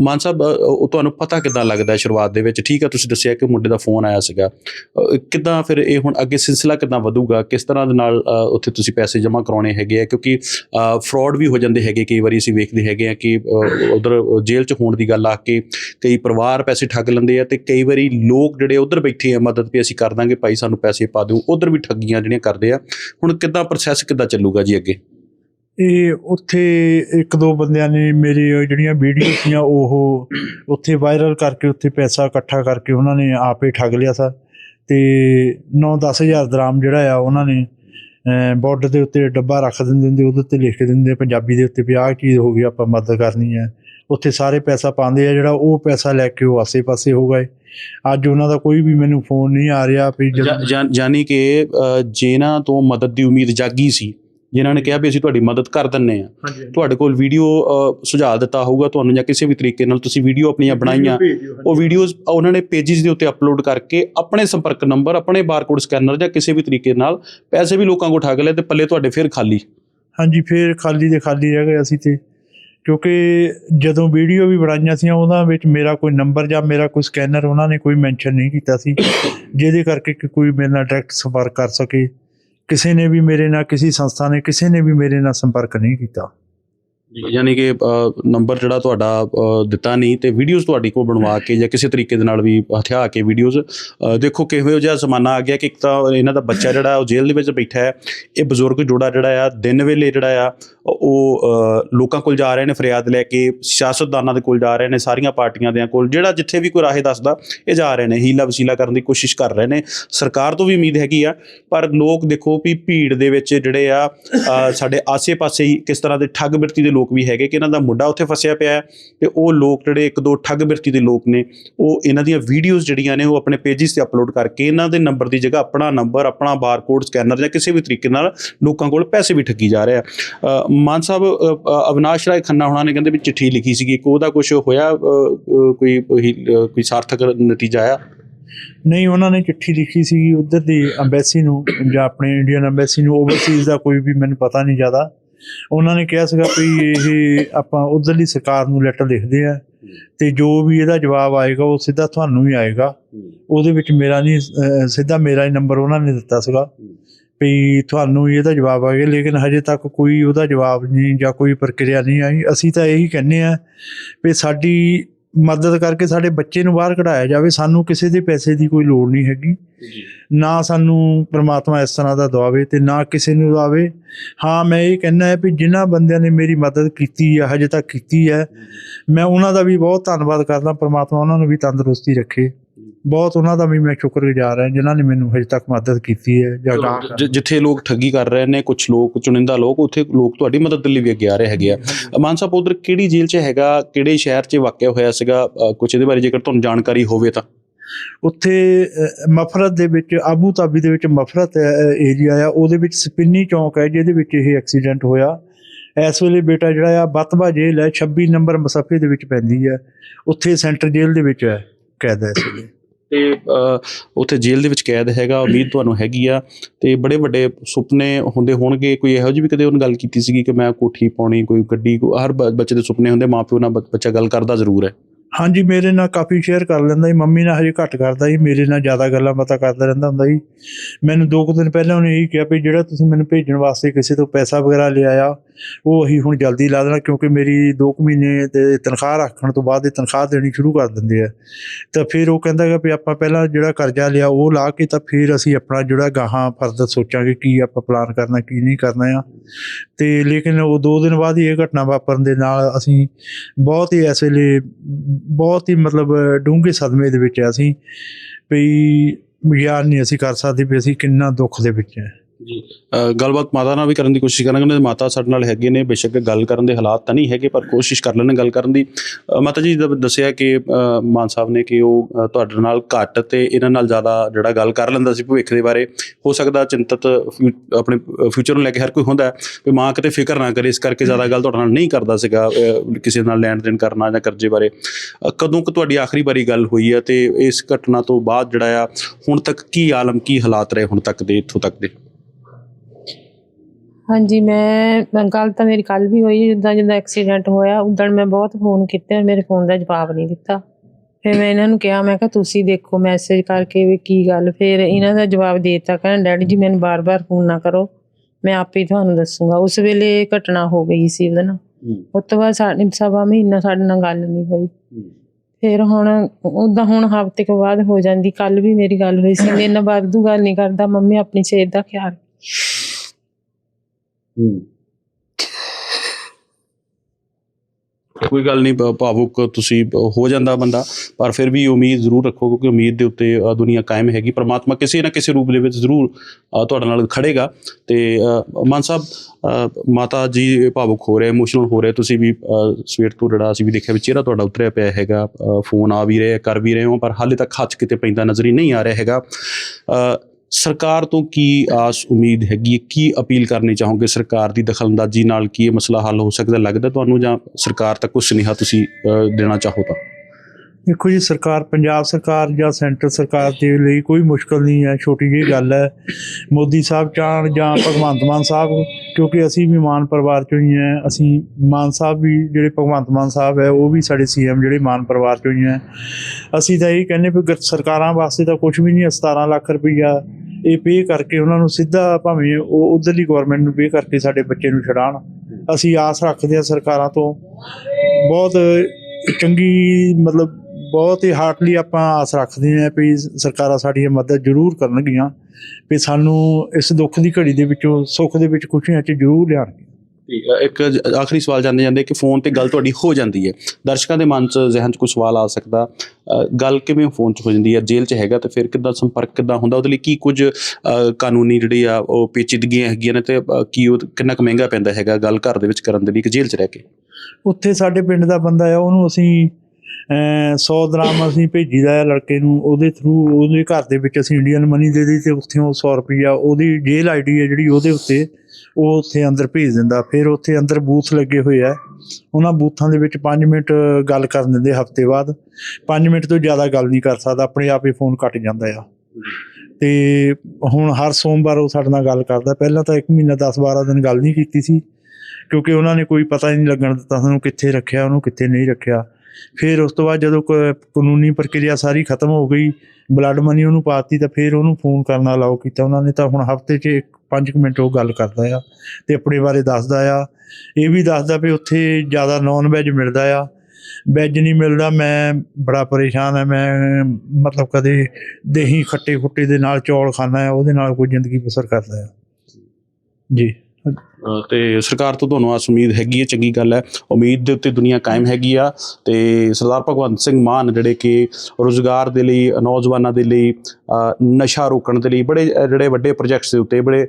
ਮਾਨ ਸਾਹਿਬ ਉਹ ਤੁਹਾਨੂੰ ਪਤਾ ਕਿੱਦਾਂ ਲੱਗਦਾ ਸ਼ੁਰੂਆਤ ਦੇ ਵਿੱਚ? ਠੀਕ ਹੈ ਤੁਸੀਂ ਦੱਸਿਆ ਕਿ ਮੁੰਡੇ ਦਾ ਫੋਨ ਆਇਆ ਸੀਗਾ। ਅ, ਕਿੱਦਾਂ ਫਿਰ ਇਹ ਹੁਣ ਅੱਗੇ ਸਿਲਸਿਲਾ ਕਿੱਦਾਂ ਵਧੂਗਾ? ਕਿਸ ਤਰ੍ਹਾਂ ਦੇ ਨਾਲ ਉੱਥੇ ਤੁਸੀਂ ਪੈਸੇ ਜਮ੍ਹਾਂ ਕਰਾਉਣੇ ਹੈਗੇ ਆ? ਕਿਉਂਕਿ ਫਰਾਡ ਵੀ ਹੋ ਜਾਂਦੇ ਹੈਗੇ ਕਈ ਵਾਰੀ ਅਸੀਂ ਵੇਖਦੇ ਹੈਗੇ ਆ ਕਿ ਉਧਰ ਜੇਲ੍ਹ 'ਚ ਹੋਣ ਦੀ ਗੱਲ ਆ ਕੇ ਕਈ ਪਰਿਵਾਰ ਪੈਸੇ ਠੱਗ ਲੈਂਦੇ ਆ ਤੇ ਕਈ ਵਾਰੀ ਲੋਕ ਜਿਹੜੇ ਉਧਰ ਬੈਠੇ ਆ, ਮਦਦ ਵੀ ਅਸੀਂ ਕਰ ਦਾਂਗੇ, ਭਾਈ ਸਾਨੂੰ ਪੈਸੇ ਪਾ ਦਿਓ, ਉਧਰ ਵੀ ਠੱਗੀਆਂ ਜਿਹੜੀਆਂ ਕਰਦੇ ਆ। ਹੁਣ ਕਿੱਦਾਂ ਪ੍ਰੋਸੈਸ ਕਿੱਦਾਂ ਚੱਲੂਗਾ ਜੀ ਅੱਗੇ? ਇਹ ਉੱਥੇ ਇੱਕ ਦੋ ਬੰਦਿਆਂ ਨੇ ਮੇਰੀ ਜਿਹੜੀਆਂ ਵੀਡੀਓ ਸੀਆਂ, ਉਹ ਉੱਥੇ ਵਾਇਰਲ ਕਰਕੇ ਉੱਥੇ ਪੈਸਾ ਇਕੱਠਾ ਕਰਕੇ ਉਹਨਾਂ ਨੇ ਆਪੇ ਠੱਗ ਲਿਆ ਸੀ। ਤੇ 9-10000 ਦਰਾਮ ਜਿਹੜਾ ਆ, ਉਹਨਾਂ ਨੇ ਬਾਰਡਰ ਦੇ ਉੱਤੇ ਡੱਬਾ ਰੱਖ ਦਿੰਦੇ ਹੁੰਦੇ, ਉਹਦੇ ਉੱਤੇ ਲਿਖ ਕੇ ਦਿੰਦੇ ਪੰਜਾਬੀ ਦੇ ਉੱਤੇ ਵੀ ਆਹ ਚੀਜ਼ ਹੋ ਗਈ, ਆਪਾਂ ਮਦਦ ਕਰਨੀ ਹੈ ਉੱਥੇ ਸਾਰੇ ਪੈਸਾ ਪਾਉਂਦੇ ਆ ਜਿਹੜਾ ਉਹ ਪੈਸਾ ਲੈ ਕੇ ਉਹ ਆਸੇ-ਪਾਸੇ ਹੋ ਗਏ। ਅੱਜ ਉਹਨਾਂ ਦਾ ਕੋਈ ਵੀ ਮੈਨੂੰ ਫੋਨ ਨਹੀਂ ਆ ਰਿਹਾ ਵੀ ਜਾਨੀ ਕਿ ਅ, ਜਿਨ੍ਹਾਂ ਤੋਂ ਮਦਦ ਦੀ ਉਮੀਦ ਜਾਗੀ ਸੀ ਜਿਨ੍ਹਾਂ ਨੇ ਕਿਹਾ ਵੀ ਅਸੀਂ ਤੁਹਾਡੀ ਮਦਦ ਕਰ ਦਿੰਨੇ ਆ ਤੁਹਾਡੇ ਕੋਲ ਵੀਡੀਓ ਸੁਝਾਅ ਦਿੱਤਾ ਹੋਊਗਾ ਤੁਹਾਨੂੰ ਜਾਂ ਕਿਸੇ ਵੀ ਤਰੀਕੇ ਨਾਲ ਤੁਸੀਂ ਵੀਡੀਓ ਆਪਣੀਆਂ ਬਣਾਈਆਂ। ਉਹ ਵੀਡੀਓਜ਼ ਉਹਨਾਂ ਨੇ ਪੇਜਿਸ ਦੇ ਉੱਤੇ ਅਪਲੋਡ ਕਰਕੇ ਆਪਣੇ ਸੰਪਰਕ ਨੰਬਰ ਆਪਣੇ ਬਾਰਕੋਡ ਸਕੈਨਰ ਜਾਂ ਕਿਸੇ ਵੀ ਤਰੀਕੇ ਨਾਲ ਪੈਸੇ ਵੀ ਲੋਕਾਂ ਕੋਲ ਠੱਗ ਲਏ ਤੇ ਪੱਲੇ ਤੁਹਾਡੇ ਫਿਰ ਖਾਲੀ। ਹਾਂਜੀ ਫੇਰ ਖਾਲੀ ਦੇ ਖਾਲੀ ਰਹਿ ਗਏ ਅਸੀਂ ਤੇ। ਕਿਉਂਕਿ ਜਦੋਂ ਵੀਡੀਓ ਵੀ ਬਣਾਈਆਂ ਸੀ, ਉਹਨਾਂ ਵਿੱਚ ਮੇਰਾ ਕੋਈ ਨੰਬਰ ਜਾਂ ਮੇਰਾ ਕੋਈ ਸਕੈਨਰ ਉਹਨਾਂ ਨੇ ਕੋਈ ਮੈਂਸ਼ਨ ਨਹੀਂ ਕੀਤਾ ਸੀ। ਜਿਹਦੇ ਕਰਕੇ ਕਿ ਕੋਈ ਮੇਰੇ ਨਾਲ ਡਾਇਰੈਕਟ ਸੰਪਰਕ ਕਰ ਸਕੇ। ਕਿਸੇ ਨੇ ਵੀ ਮੇਰੇ ਨਾਲ, ਕਿਸੇ ਸੰਸਥਾ ਨੇ, ਕਿਸੇ ਨੇ ਵੀ ਮੇਰੇ ਨਾਲ ਸੰਪਰਕ ਨਹੀਂ ਕੀਤਾ। ਯਾਨੀ ਕਿ ਨੰਬਰ ਜਿਹੜਾ ਤੁਹਾਡਾ ਦਿੱਤਾ ਨਹੀਂ ਤੇ ਵੀਡੀਓਜ਼ ਤੁਹਾਡੀ ਕੋਲ ਬਣਵਾ ਕੇ ਜਾਂ ਕਿਸੇ ਤਰੀਕੇ ਦੇ ਨਾਲ ਵੀ ਹਥਿਆ ਕੇ ਵੀਡੀਓਜ਼ ਦੇਖੋ ਕਿਹੋ ਜਿਹਾ ਜ਼ਮਾਨਾ ਆ ਗਿਆ ਕਿ ਇੱਕ ਤਾਂ ਇਹਨਾਂ ਦਾ ਬੱਚਾ ਜਿਹੜਾ ਉਹ ਜੇਲ੍ਹ ਦੇ ਵਿੱਚ ਬੈਠਾ ਹੈ, ਇਹ ਬਜ਼ੁਰਗ ਜੋੜਾ ਜਿਹੜਾ ਆ, ਦਿਨ ਵੇਲੇ ਜਿਹੜਾ ਆ ਉਹ ਲੋਕਾਂ ਕੋਲ ਜਾ ਰਹੇ ਨੇ ਫਰਿਆਦ ਲੈ ਕੇ ਸਿਆਸਤਦਾਨਾਂ ਦੇ ਕੋਲ ਜਾ ਰਹੇ ਨੇ ਸਾਰੀਆਂ ਪਾਰਟੀਆਂ ਦੇ ਕੋਲ ਜਿਹੜਾ ਜਿੱਥੇ ਵੀ ਕੋਈ ਰਾਹੇ ਦੱਸਦਾ ਇਹ ਜਾ ਰਹੇ ਨੇ ਹੀਲਾ ਵਸੀਲਾ ਕਰਨ ਦੀ ਕੋਸ਼ਿਸ਼ ਕਰ ਰਹੇ ਨੇ। ਸਰਕਾਰ ਤੋਂ ਵੀ ਉਮੀਦ ਹੈਗੀ ਆ ਪਰ ਲੋਕ ਦੇਖੋ ਵੀ ਭੀੜ ਦੇ ਵਿੱਚ ਜਿਹੜੇ ਆ ਸਾਡੇ ਆਸੇ-ਪਾਸੇ ਹੀ ਕਿਸ ਤਰ੍ਹਾਂ ਦੇ ਠੱਗ ਬਿਰਤੀ ਦੇ ਲੋਕ ਵੀ ਹੈਗੇ ਕਿ ਇਹਨਾਂ ਦਾ ਮੁੰਡਾ ਉੱਥੇ ਫਸਿਆ ਪਿਆ ਹੈ ਤੇ ਉਹ ਲੋਕ ਜਿਹੜੇ ਇੱਕ ਦੋ ਠੱਗ ਬਿਰਤੀ ਦੇ ਲੋਕ ਨੇ ਉਹ ਇਹਨਾਂ ਦੀਆਂ ਵੀਡੀਓਜ਼ ਜਿਹੜੀਆਂ ਨੇ ਉਹ ਆਪਣੇ ਪੇਜਿਸ ਤੇ ਅਪਲੋਡ ਕਰਕੇ ਇਹਨਾਂ ਦੇ ਨੰਬਰ ਦੀ ਜਗ੍ਹਾ ਆਪਣਾ ਨੰਬਰ ਆਪਣਾ ਬਾਰਕੋਡ ਸਕੈਨਰ ਜਾਂ ਕਿਸੇ ਵੀ ਤਰੀਕੇ ਨਾਲ ਲੋਕਾਂ ਕੋਲ ਪੈਸੇ ਵੀ ਠੱਗੀ ਜਾ ਰਿਹਾ ਅ, ਮਾਨ ਸਾਹਿਬ ਅਵਿਨਾਸ਼ ਰਾਏ ਖੰਨਾ ਹੋਣਾ ਨੇ ਕਹਿੰਦੇ ਵੀ ਚਿੱਠੀ ਲਿਖੀ ਸੀਗੀ ਕਿ ਉਹਦਾ ਕੁਝ ਹੋਇਆ ਕੋਈ ਕੋਈ ਸਾਰਥਕ ਨਤੀਜਾ ਆਇਆ? ਨਹੀਂ ਉਹਨਾਂ ਨੇ ਚਿੱਠੀ ਲਿਖੀ ਸੀ ਉਧਰ ਦੀ ਅੰਬੈਸੀ ਨੂੰ ਜਾਂ ਆਪਣੇ ਇੰਡੀਅਨ ਅੰਬੈਸੀ ਨੂੰ ਓਵਰਸੀਜ਼ ਦਾ ਕੋਈ ਵੀ ਮੈਨੂੰ ਪਤਾ ਨਹੀਂ ਜ਼ਿਆਦਾ। ਉਹਨਾਂ ਨੇ ਕਿਹਾ ਸੀਗਾ ਵੀ ਇਹ ਆਪਾਂ ਉਧਰਲੀ ਸਰਕਾਰ ਨੂੰ ਲੈਟਰ ਲਿਖਦੇ ਆ ਤੇ ਜੋ ਵੀ ਇਹਦਾ ਜਵਾਬ ਆਏਗਾ ਉਹ ਸਿੱਧਾ ਤੁਹਾਨੂੰ ਹੀ ਆਏਗਾ। ਉਹਦੇ ਵਿੱਚ ਮੇਰਾ ਨਹੀਂ ਸਿੱਧਾ ਮੇਰਾ ਹੀ ਨੰਬਰ ਉਹਨਾਂ ਨੇ ਦਿੱਤਾ ਸੀਗਾ। ਵੀ ਤੁਹਾਨੂੰ ਇਹਦਾ ਜਵਾਬ ਆ ਗਿਆ ਲੇਕਿਨ ਹਜੇ ਤੱਕ ਕੋਈ ਉਹਦਾ ਜਵਾਬ ਨਹੀਂ ਜਾਂ ਕੋਈ ਪ੍ਰਕਿਰਿਆ ਨਹੀਂ ਆਈ। ਅਸੀਂ ਤਾਂ ਇਹੀ ਕਹਿੰਦੇ ਆ ਵੀ ਸਾਡੀ ਮਦਦ ਕਰਕੇ ਸਾਡੇ ਬੱਚੇ ਨੂੰ ਬਾਹਰ ਕਢਾਇਆ ਜਾਵੇ। ਸਾਨੂੰ ਕਿਸੇ ਦੇ ਪੈਸੇ ਦੀ ਕੋਈ ਲੋੜ ਨਹੀਂ ਹੈਗੀ। ਨਾ ਸਾਨੂੰ ਪ੍ਰਮਾਤਮਾ ਇਸ ਤਰ੍ਹਾਂ ਦਾ ਦਵਾਵੇ ਤੇ ਨਾ ਕਿਸੇ ਨੂੰ ਦਵਾਵੇ। ਹਾਂ ਮੈਂ ਇਹ ਕਹਿੰਦਾ ਹੈ ਵੀ ਜਿਨ੍ਹਾਂ ਬੰਦਿਆਂ ਨੇ ਮੇਰੀ ਮਦਦ ਕੀਤੀ ਹੈ ਹਜੇ ਤੱਕ ਕੀਤੀ ਹੈ ਮੈਂ ਉਹਨਾਂ ਦਾ ਵੀ ਬਹੁਤ ਧੰਨਵਾਦ ਕਰਦਾ। ਪ੍ਰਮਾਤਮਾ ਉਹਨਾਂ ਨੂੰ ਵੀ ਤੰਦਰੁਸਤੀ ਰੱਖੇ। ਬਹੁਤ ਉਹਨਾਂ ਦਾ ਵੀ ਮੈਂ ਸ਼ੁਕਰਗੁਜ਼ਾਰ ਹਾਂ ਜਿਨ੍ਹਾਂ ਨੇ ਮੈਨੂੰ ਹਜੇ ਤੱਕ ਮਦਦ ਕੀਤੀ ਹੈ ਜਾਂ ਜਿੱਥੇ ਲੋਕ ਠੱਗੀ ਕਰ ਰਹੇ ਨੇ ਕੁਝ ਲੋਕ ਚੁਣਿੰਦਾ ਲੋਕ ਉੱਥੇ ਲੋਕ ਤੁਹਾਡੀ ਮਦਦ ਲਈ ਵੀ ਅੱਗੇ ਆ ਰਹੇ ਹੈਗੇ ਆ। ਮਾਨ ਸਾਹਿਬ ਉਧਰ ਕਿਹੜੀ ਜੇਲ੍ਹ 'ਚ ਹੈਗਾ ਕਿਹੜੇ ਸ਼ਹਿਰ 'ਚ ਵਾਕਿਆ ਹੋਇਆ ਸੀਗਾ? ਕੁਝ ਇਹਦੇ ਬਾਰੇ ਜੇਕਰ ਤੁਹਾਨੂੰ ਜਾਣਕਾਰੀ ਹੋਵੇ ਤਾਂ। ਉੱਥੇ ਅ, ਮਫਰਤ ਦੇ ਵਿੱਚ ਆਬੂ ਧਾਬੀ ਦੇ ਵਿੱਚ ਮਫਰਤ ਏਰੀਆ ਆ ਉਹਦੇ ਵਿੱਚ ਸਪਿੰਨੀ ਚੌਂਕ ਹੈ ਜਿਹਦੇ ਵਿੱਚ ਇਹ ਐਕਸੀਡੈਂਟ ਹੋਇਆ। ਇਸ ਵੇਲੇ ਬੇਟਾ ਜਿਹੜਾ ਆ ਬਤਬਾ ਜੇਲ੍ਹ ਹੈ 26 ਨੰਬਰ ਮਸਫੇ ਦੇ ਵਿੱਚ ਪੈਂਦੀ ਹੈ। ਉੱਥੇ ਸੈਂਟਰ ਜੇਲ੍ਹ ਦੇ ਵਿੱਚ ਹੈ ਕੈਦ ਹੈ ਇਸ ਵੇਲੇ। ਤੇ ਉੱਥੇ ਜੇਲ੍ਹ ਦੇ ਵਿੱਚ ਕੈਦ ਹੈਗਾ ਉਮੀਦ ਤੁਹਾਨੂੰ ਹੈਗੀ ਆ। ਤੇ ਬੜੇ ਵੱਡੇ ਸੁਪਨੇ ਹੁੰਦੇ ਹੋਣਗੇ। ਕੋਈ ਇਹੋ ਜਿਹੀ ਵੀ ਕਦੇ ਉਹਨੇ ਗੱਲ ਕੀਤੀ ਸੀਗੀ ਕਿ ਮੈਂ ਕੋਠੀ ਪਾਉਣੀ, ਕੋਈ ਗੱਡੀ ਹਰ ਬੱਚੇ ਦੇ ਸੁਪਨੇ ਹੁੰਦੇ, ਮਾਪਿਓ ਨਾਲ ਬੱਚਾ ਗੱਲ ਕਰਦਾ ਜ਼ਰੂਰ ਹੈ। ਹਾਂਜੀ, ਮੇਰੇ ਨਾਲ ਕਾਫੀ ਸ਼ੇਅਰ ਕਰ ਲੈਂਦਾ ਜੀ। ਮੰਮੀ ਨਾਲ ਹਜੇ ਘੱਟ ਕਰਦਾ ਜੀ। ਮੇਰੇ ਨਾਲ ਜ਼ਿਆਦਾ ਗੱਲਾਂ ਬਾਤਾਂ ਕਰਦਾ ਰਹਿੰਦਾ ਹੁੰਦਾ ਜੀ। ਮੈਨੂੰ ਦੋ ਕੁ ਦਿਨ ਪਹਿਲਾਂ ਉਹਨੇ ਇਹੀ ਕਿਹਾ ਵੀ ਜਿਹੜਾ ਤੁਸੀਂ ਮੈਨੂੰ ਭੇਜਣ ਵਾਸਤੇ ਕਿਸੇ ਤੋਂ ਪੈਸਾ ਵਗੈਰਾ ਲਿਆਇਆ ਉਹ ਅਸੀਂ ਹੁਣ ਜਲਦੀ ਲਾ ਦੇਣਾ ਕਿਉਂਕਿ ਮੇਰੀ 2 ਮਹੀਨੇ ਤੇ ਤਨਖਾਹ ਰੱਖਣ ਤੋਂ ਬਾਅਦ ਇਹ ਤਨਖਾਹ ਦੇਣੀ ਸ਼ੁਰੂ ਕਰ ਦਿੰਦੇ ਆ। ਤਾਂ ਫਿਰ ਉਹ ਕਹਿੰਦਾ ਕਿ ਵੀ ਆਪਾਂ ਪਹਿਲਾਂ ਜਿਹੜਾ ਕਰਜ਼ਾ ਲਿਆ ਉਹ ਲਾ ਕੇ ਤਾਂ ਫਿਰ ਅਸੀਂ ਆਪਣਾ ਜਿਹੜਾ ਗਾਹਾਂ ਫਰਦਰ ਸੋਚਾਂਗੇ ਕੀ ਆਪਾਂ ਪਲਾਨ ਕਰਨਾ, ਕੀ ਨਹੀਂ ਕਰਨਾ ਆ। ਤੇ ਲੇਕਿਨ ਉਹ 2 ਦਿਨ ਬਾਅਦ ਹੀ ਇਹ ਘਟਨਾ ਵਾਪਰਨ ਦੇ ਨਾਲ ਅਸੀਂ ਬਹੁਤ ਹੀ ਇਸ ਵੇਲੇ ਬਹੁਤ ਹੀ ਮਤਲਬ ਡੂੰਘੇ ਸਦਮੇ ਦੇ ਵਿੱਚ ਆ ਅਸੀਂ ਵੀ ਬਿਆਨ ਨਹੀਂ ਅਸੀਂ ਕਰ ਸਕਦੇ ਵੀ ਅਸੀਂ ਕਿੰਨਾ ਦੁੱਖ ਦੇ ਵਿੱਚ ਹੈ ਜੀ। ਗੱਲਬਾਤ ਮਾਤਾ ਨਾਲ ਵੀ ਕਰਨ ਦੀ ਕੋਸ਼ਿਸ਼ ਕਰਾਂਗੇ। ਉਹਨਾਂ ਦੇ ਮਾਤਾ ਸਾਡੇ ਨਾਲ ਹੈਗੇ ਨੇ। ਬੇਸ਼ੱਕ ਗੱਲ ਕਰਨ ਦੇ ਹਾਲਾਤ ਤਾਂ ਨਹੀਂ ਹੈਗੇ, ਪਰ ਕੋਸ਼ਿਸ਼ ਕਰ ਲੈਣ ਗੱਲ ਕਰਨ ਦੀ। ਮਾਤਾ ਜੀ ਦੱਸਿਆ ਕਿ ਮਾਨ ਸਾਹਿਬ ਨੇ ਕਿ ਉਹ ਤੁਹਾਡੇ ਨਾਲ ਘੱਟ ਤੇ ਇਹਨਾਂ ਨਾਲ ਜ਼ਿਆਦਾ ਜਿਹੜਾ ਗੱਲ ਕਰ ਲੈਂਦਾ ਸੀ ਭਵਿੱਖ ਦੇ ਬਾਰੇ। ਹੋ ਸਕਦਾ ਚਿੰਤਤ ਫਿਊ- ਆਪਣੇ ਫਿਊਚਰ ਨੂੰ ਲੈ ਕੇ ਹਰ ਕੋਈ ਹੁੰਦਾ ਹੈ। ਵੀ ਮਾਂ ਕਿਤੇ ਫਿਕਰ ਨਾ ਕਰੇ, ਇਸ ਕਰਕੇ ਜ਼ਿਆਦਾ ਗੱਲ ਤੁਹਾਡੇ ਨਾਲ ਨਹੀਂ ਕਰਦਾ ਸੀਗਾ ਕਿਸੇ ਨਾਲ ਲੈਣ ਦੇਣ ਕਰਨਾ ਜਾਂ ਕਰਜ਼ੇ ਬਾਰੇ। ਕਦੋਂ ਕੁ ਤੁਹਾਡੀ ਆਖਰੀ ਵਾਰੀ ਗੱਲ ਹੋਈ ਹੈ ਤੇ ਇਸ ਘਟਨਾ ਤੋਂ ਬਾਅਦ ਜਿਹੜਾ ਆ, ਹੁਣ ਤੱਕ ਕੀ ਆਲਮ, ਕੀ ਹਾਲਾਤ ਰਹੇ ਹੁਣ ਤੱਕ ਦੇ, ਇੱਥੋਂ ਤੱਕ ਦੇ? ਹਾਂਜੀ ਮੈਂ ਗੱਲ ਤਾਂ ਮੇਰੀ ਕੱਲ ਵੀ ਹੋਈ ਜਿੱਦਾਂ ਜਿੱਦਾਂ ਐਕਸੀਡੈਂਟ ਹੋਇਆ ਉਦੋਂ ਮੈਂ ਬਹੁਤ ਫੋਨ ਕੀਤੇ ਮੇਰੇ ਫੋਨ ਦਾ ਜਵਾਬ ਨਹੀਂ ਦਿੱਤਾ। ਫਿਰ ਮੈਂ ਇਹਨਾਂ ਨੂੰ ਕਿਹਾ ਮੈਂ ਕਿਹਾ ਤੁਸੀਂ ਦੇਖੋ ਮੈਸੇਜ ਕਰਕੇ ਵੀ ਕੀ ਗੱਲ? ਫਿਰ ਇਹਨਾਂ ਦਾ ਜਵਾਬ ਦੇ ਦਿੱਤਾ ਕਹਿੰਦਾ ਡੈਡੀ ਜੀ ਮੈਨੂੰ ਬਾਰ-ਬਾਰ ਫੋਨ ਨਾ ਕਰੋ ਮੈਂ ਆਪੇ ਹੀ ਤੁਹਾਨੂੰ ਦੱਸੂਗਾ। ਉਸ ਵੇਲੇ ਘਟਨਾ ਹੋ ਗਈ ਸੀ ਉਹਦੇ ਨਾਲ। ਉਸ ਤੋਂ ਬਾਅਦ ਸਾਡੀ ਸਵਾ ਮਹੀਨਾ ਸਾਡੇ ਨਾਲ ਗੱਲ ਨਹੀਂ ਹੋਈ। ਫਿਰ ਹੁਣ ਉਦਾਂ ਹੁਣ ਹਫ਼ਤੇ ਕੁ ਬਾਅਦ ਹੋ ਜਾਂਦੀ ਕੱਲ ਵੀ ਮੇਰੀ ਗੱਲ ਹੋਈ ਸੀ। ਮੇਰੇ ਨਾਲ ਵਾਧੂ ਗੱਲ ਨਹੀਂ ਕਰਦਾ ਮੰਮੀ ਆਪਣੀ ਸਿਹਤ ਦਾ ਖਿਆਲ ਕੋਈ ਗੱਲ ਨਹੀਂ ਭਾਵੁਕ ਤੁਸੀਂ ਹੋ ਜਾਂਦਾ ਬੰਦਾ ਪਰ ਫਿਰ ਵੀ ਉਮੀਦ ਜ਼ਰੂਰ ਰੱਖੋ ਕਿਉਂਕਿ ਉਮੀਦ ਦੇ ਉੱਤੇ ਦੁਨੀਆ ਕਾਇਮ ਹੈਗੀ ਪ੍ਰਮਾਤਮਾ ਕਿਸੇ ਨਾ ਕਿਸੇ ਰੂਪ ਦੇ ਵਿੱਚ ਜ਼ਰੂਰ ਤੁਹਾਡੇ ਨਾਲ ਖੜੇਗਾ। ਤੇ ਮਾਨ ਸਾਹਿਬ ਅ, ਮਾਤਾ ਜੀ ਭਾਵੁਕ ਹੋ ਰਹੇ ਇਮੋਸ਼ਨਲ ਹੋ ਰਹੇ ਤੁਸੀਂ ਵੀ ਅ, ਸਵੇਰ ਤੋਂ ਜਿਹੜਾ ਅਸੀਂ ਵੀ ਦੇਖਿਆ ਵੀ ਚਿਹਰਾ ਤੁਹਾਡਾ ਉਤਰਿਆ ਪਿਆ ਹੈਗਾ ਫੋਨ ਆ ਵੀ ਰਿਹਾ ਕਰ ਵੀ ਰਹੇ ਹੋ ਪਰ ਹਾਲੇ ਤੱਕ ਹੱਥ ਕਿਤੇ ਪੈਂਦਾ ਨਜ਼ਰ ਹੀ ਨਹੀਂ ਆ ਰਿਹਾ ਹੈਗਾ। ਅ, ਸਰਕਾਰ ਤੋਂ ਕੀ ਆਸ, ਉਮੀਦ ਹੈਗੀ ਹੈ? ਕੀ ਅਪੀਲ ਕਰਨੀ ਚਾਹੋਗੇ ਸਰਕਾਰ ਦੀ ਦਖਲਅੰਦਾਜ਼ੀ ਨਾਲ? ਕੀ ਇਹ ਮਸਲਾ ਹੱਲ ਹੋ ਸਕਦਾ? ਲੱਗਦਾ ਤੁਹਾਨੂੰ ਜਾਂ ਸਰਕਾਰ ਤੱਕ ਕੁਝ ਸੁਨੇਹਾ ਤੁਸੀਂ ਦੇਣਾ ਚਾਹੋ ਤਾਂ? ਦੇਖੋ ਜੀ, ਸਰਕਾਰ, ਪੰਜਾਬ ਸਰਕਾਰ ਜਾਂ ਸੈਂਟਰ ਸਰਕਾਰ ਦੇ ਲਈ ਕੋਈ ਮੁਸ਼ਕਲ ਨਹੀਂ ਹੈ, ਛੋਟੀ ਜਿਹੀ ਗੱਲ ਹੈ। ਮੋਦੀ ਸਾਹਿਬ ਚਾਹਣ ਜਾਂ ਭਗਵੰਤ ਮਾਨ ਸਾਹਿਬ, ਕਿਉਂਕਿ ਅਸੀਂ ਵੀ ਮਾਨ ਪਰਿਵਾਰ ਚੋਂ ਹੀ ਹੈ, ਅਸੀਂ ਮਾਨ ਸਾਹਿਬ ਵੀ ਜਿਹੜੇ ਭਗਵੰਤ ਮਾਨ ਸਾਹਿਬ ਹੈ, ਉਹ ਵੀ ਸਾਡੇ ਸੀਐਮ ਜਿਹੜੇ ਮਾਨ ਪਰਿਵਾਰ ਚੋਂ ਹੀ ਹੈ। ਅਸੀਂ ਤਾਂ ਇਹ ਕਹਿੰਦੇ ਵੀ ਸਰਕਾਰਾਂ ਵਾਸਤੇ ਤਾਂ ਕੁਝ ਵੀ ਨਹੀਂ ਹੈ 17 ਲੱਖ ਰੁਪਈਆ ਇਹ ਪੇ ਕਰਕੇ ਉਹਨਾਂ ਨੂੰ ਸਿੱਧਾ ਭਾਵੇਂ ਉਹ ਉਧਰਲੀ ਗਵਰਨਮੈਂਟ ਨੂੰ ਪੇ ਕਰਕੇ ਸਾਡੇ ਬੱਚੇ ਨੂੰ ਛਡਾਣ। ਅਸੀਂ ਆਸ ਰੱਖਦੇ ਹਾਂ ਸਰਕਾਰਾਂ ਤੋਂ। ਬਹੁਤ ਚੰਗੀ, ਮਤਲਬ ਬਹੁਤ ਹੀ ਹਾਰਟਲੀ ਆਪਾਂ ਆਸ ਰੱਖਦੇ ਹਾਂ ਵੀ ਸਰਕਾਰਾਂ ਸਾਡੀ ਮਦਦ ਜ਼ਰੂਰ ਕਰਨਗੀਆਂ, ਵੀ ਸਾਨੂੰ ਇਸ ਦੁੱਖ ਦੀ ਘੜੀ ਦੇ ਵਿੱਚੋਂ, ਸੁੱਖ ਦੇ ਵਿੱਚ ਖੁਸ਼ੀਆਂ 'ਚ ਜ਼ਰੂਰ ਲਿਆਉਣਗੇ ਇੱਕ ਆਖਰੀ ਸਵਾਲ ਜਾਂਦੇ ਜਾਂਦੇ ਕਿ ਫੋਨ ਤੇ ਗੱਲ ਤੁਹਾਡੀ ਹੋ ਜਾਂਦੀ ਹੈ। ਦਰਸ਼ਕਾਂ ਦੇ ਮਨ 'ਚ ਜ਼ਿਹਨ 'ਚ ਕੋਈ ਸਵਾਲ ਆ ਸਕਦਾ। ਗੱਲ ਕਿਵੇਂ ਫੋਨ 'ਚ ਹੋ ਜਾਂਦੀ ਹੈ? ਜੇਲ੍ਹ 'ਚ ਹੈਗਾ ਤੇ ਫਿਰ ਕਿੱਦਾਂ ਸੰਪਰਕ ਕਿੱਦਾਂ ਹੁੰਦਾ? ਉਹਦੇ ਲਈ ਕੀ ਕੁਝ ਕਾਨੂੰਨੀ ਜਿਹੜੀ ਆ ਉਹ ਪੇਚੀਦਗੀਆਂ ਹੈਗੀਆਂ ਨੇ ਤੇ ਕੀ ਉਹ ਕਿੰਨਾ ਕੁ ਮਹਿੰਗਾ ਪੈਂਦਾ ਹੈਗਾ ਗੱਲ ਘਰ ਦੇ ਵਿੱਚ ਕਰਨ ਦੇ ਲਈ ਕਿ ਜੇਲ੍ਹ 'ਚ ਰਹਿ ਕੇ? ਉੱਥੇ ਸਾਡੇ ਪਿੰਡ ਦਾ ਬੰਦਾ ਆ ਉਹਨੂੰ ਅਸੀਂ 100 ਦਰਾਮ ਅਸੀਂ ਭੇਜੀਦਾ ਹੈ ਲੜਕੇ ਨੂੰ। ਉਹਦੇ ਥਰੂ ਉਹਦੇ ਘਰ ਦੇ ਵਿੱਚ ਅਸੀਂ ਇੰਡੀਅਨ ਮਨੀ ਦੇ ਦੀ ਤੇ ਉੱਥੋਂ 100 ਰੁਪਈਆ ਉਹਦੀ ਜੇਲ ਆਈਡੀ ਹੈ ਜਿਹੜੀ ਉਹਦੇ ਉੱਤੇ। ਉਹ ਉੱਥੇ ਅੰਦਰ ਭੇਜ ਦਿੰਦਾ। ਫਿਰ ਉੱਥੇ ਅੰਦਰ ਬੂਥ ਲੱਗੇ ਹੋਏ ਆ। ਉਹਨਾਂ ਬੂਥਾਂ ਦੇ ਵਿੱਚ 5 ਮਿੰਟ ਗੱਲ ਕਰਨ ਦਿੰਦੇ ਹਫ਼ਤੇ ਬਾਅਦ। 5 ਮਿੰਟ ਤੋਂ ਜ਼ਿਆਦਾ ਗੱਲ ਨਹੀਂ ਕਰ ਸਕਦਾ, ਆਪਣੇ ਆਪ ਹੀ ਫੋਨ ਕੱਟ ਜਾਂਦਾ ਆ। ਤੇ ਹੁਣ ਹਰ ਸੋਮਵਾਰ ਉਹ ਸਾਡੇ ਨਾਲ ਗੱਲ ਕਰਦਾ। ਪਹਿਲਾਂ ਤਾਂ 1 ਮਹੀਨਾ 10 12 ਦਿਨ ਗੱਲ ਨਹੀਂ ਕੀਤੀ ਸੀ। ਕਿਉਂਕਿ ਉਹਨਾਂ ਨੇ ਕੋਈ ਪਤਾ ਹੀ ਨਹੀਂ ਲੱਗਣ ਦਿੱਤਾ ਸਾਨੂੰ ਕਿੱਥੇ ਰੱਖਿਆ, ਉਹਨੂੰ ਕਿੱਥੇ ਨਹੀਂ ਰੱਖਿਆ। ਫਿਰ ਉਸ ਤੋਂ ਬਾਅਦ ਜਦੋਂ ਕ- ਕਾਨੂੰਨੀ ਪ੍ਰਕਿਰਿਆ ਸਾਰੀ ਖਤਮ ਹੋ ਗਈ, ਬਲੱਡ ਮਨੀ ਉਹਨੂੰ ਪਾਤੀ ਤਾਂ ਫਿਰ ਉਹਨੂੰ ਫੋਨ ਕਰਨਾ ਅਲਾਉ ਕੀਤਾ। ਉਹਨਾਂ ਨੇ ਤਾਂ ਹੁਣ ਹਫ਼ਤੇ 'ਚ 5 ਮਿੰਟ ਉਹ ਗੱਲ ਕਰਦਾ ਆ ਤੇ ਆਪਣੇ ਬਾਰੇ ਦੱਸਦਾ ਆ। ਇਹ ਵੀ ਦੱਸਦਾ ਵੀ ਉੱਥੇ ਜ਼ਿਆਦਾ ਨੌਨ ਵੈਜ ਮਿਲਦਾ ਆ। ਵੈਜ ਨਹੀਂ ਮਿਲਦਾ ਮੈਂ ਬੜਾ ਪਰੇਸ਼ਾਨ ਆ। ਮੈਂ ਮਤਲਬ ਕਦੇ ਦੇਹੀ ਖੱਟੇ ਖੁੱਟੇ ਦੇ ਨਾਲ ਚੌਲ ਖਾਣਾ ਆ ਉਹਦੇ ਨਾਲ ਕੋਈ ਜ਼ਿੰਦਗੀ ਬਸਰ ਕਰਦਾ ਆ। ਜੀ। ਅ, ਤੇ ਸਰਕਾਰ ਤੋਂ ਤੁਹਾਨੂੰ ਆਸ ਉਮੀਦ ਹੈਗੀ ਹੈ ਚੰਗੀ ਗੱਲ ਹੈ ਉਮੀਦ ਦੇ ਉੱਤੇ ਦੁਨੀਆ ਕਾਇਮ ਹੈਗੀ ਆ ਤੇ ਸਰਦਾਰ ਭਗਵੰਤ ਸਿੰਘ ਮਾਨ ਜਿਹੜੇ ਕਿ ਰੋਜ਼ਗਾਰ ਦੇ ਲਈ ਨੌਜਵਾਨਾਂ ਦੇ ਲਈ ਨਸ਼ਾ ਰੋਕਣ ਦੇ ਲਈ ਬੜੇ ਜਿਹੜੇ ਵੱਡੇ ਪ੍ਰੋਜੈਕਟਸ ਦੇ ਉੱਤੇ, ਬੜੇ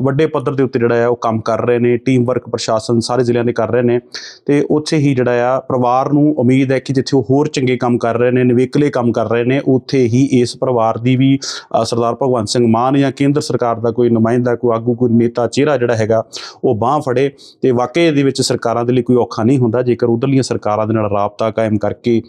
ਵੱਡੇ ਪੱਧਰ ਦੇ ਉੱਤੇ ਜਿਹੜਾ ਹੈ ਉਹ ਕੰਮ ਕਰ ਰਹੇ ਨੇ ਟੀਮ ਵਰਕ ਪ੍ਰਸ਼ਾਸਨ ਸਾਰੇ ਜ਼ਿਲ੍ਹਿਆਂ ਦੇ ਕਰ ਰਹੇ ਨੇ ਤੇ ਉੱਥੇ ਹੀ ਜਿਹੜਾ ਆ ਪਰਿਵਾਰ ਨੂੰ ਉਮੀਦ ਹੈ ਕਿ ਜਿੱਥੇ ਉਹ ਹੋਰ ਚੰਗੇ ਕੰਮ ਕਰ ਰਹੇ ਨੇ, ਨਿਵੇਕਲੇ ਕੰਮ ਕਰ ਰਹੇ ਨੇ, ਉੱਥੇ ਹੀ ਇਸ ਪਰਿਵਾਰ ਦੀ ਵੀ ਸਰਦਾਰ ਭਗਵੰਤ ਸਿੰਘ ਮਾਨ ਜਾਂ ਕੇਂਦਰ ਸਰਕਾਰ ਦਾ ਕੋਈ ਨੁਮਾਇੰਦਾ, ਕੋਈ ਆਗੂ, ਕੋਈ ਨੇਤਾ, ਚਿਹਰਾ ਜਿਹੜਾ ਹੈਗਾ, ਉਹ ਬਾਹ ਫੜੇ ਤੇ ਵਾਕਈ ਦੇ ਵਿੱਚ ਸਰਕਾਰਾਂ ਦੇ ਲਈ ਕੋਈ ਔਖਾ ਨਹੀਂ ਹੁੰਦਾ, ਜੇਕਰ ਉਧਰਲੀਆਂ ਸਰਕਾਰਾਂ ਦੇ ਨਾਲ ਰਾਬਤਾ ਕਾਇਮ ਕਰਕੇ